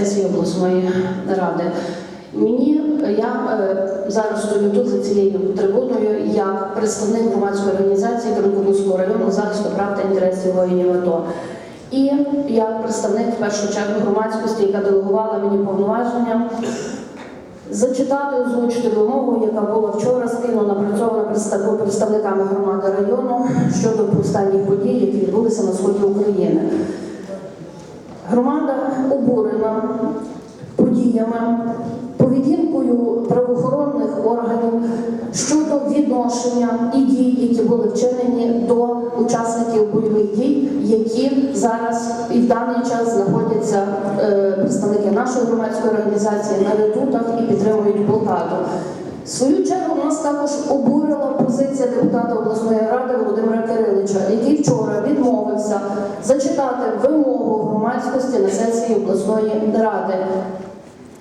сесії обласної ради. Мені я е, зараз стою тут за цією трибуною як представник громадської організації Кривоколуського району захисту прав та інтересів воїнів АТО. І як представник в першу чергу громадськості, яка делегувала мені повноваження зачитати, озвучити вимогу, яка була вчора спільно напрацьована представниками громади району щодо останніх подій, які відбулися на сході України. Громада обурена подіями, поведінкою правоохоронних органів щодо відношення і дій, які були вчинені до учасників бойових дій, які зараз і в даний час знаходяться е, представники нашої громадської організації на ретутах і підтримують блокаду. Свою чергу нас також обурила позиція депутата обласної ради Володимира Кирилича, який вчора відмовився зачитати вимогу громадськості на сесії обласної ради.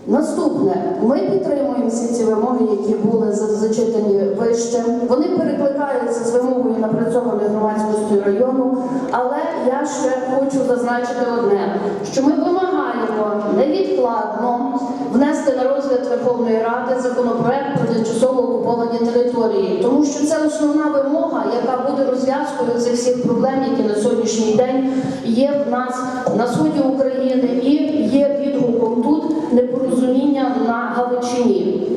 Наступне, ми підтримуємо всі ці вимоги, які були зачитані вище. Вони перекликаються з вимогою напрацьованої громадськістю району. Але я ще хочу зазначити одне: що ми вимагаємо невідкладно внести на розгляд Верховної Ради законопроект про тимчасово окуповані території, тому що це основна вимога, яка буде розв'язкою цих всіх проблем, які на сьогоднішній день є в нас на сході України і є тут непорозуміння на Галичині.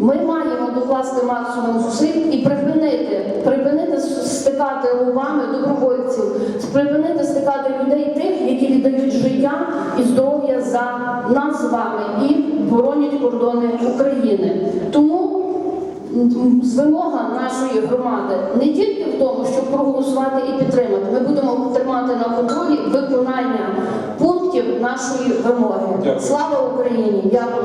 Ми маємо докласти максимум зусиль і припинити, припинити стикати лобами добровольців, припинити стикати людей тих, які віддають життя і здоров'я за нас з вами і боронять кордони України. Тому вимога нашої громади не тільки в тому, щоб проголосувати і підтримати. Ми будемо тримати на контролі виконання нашої вимоги. Слава Україні! Дякую.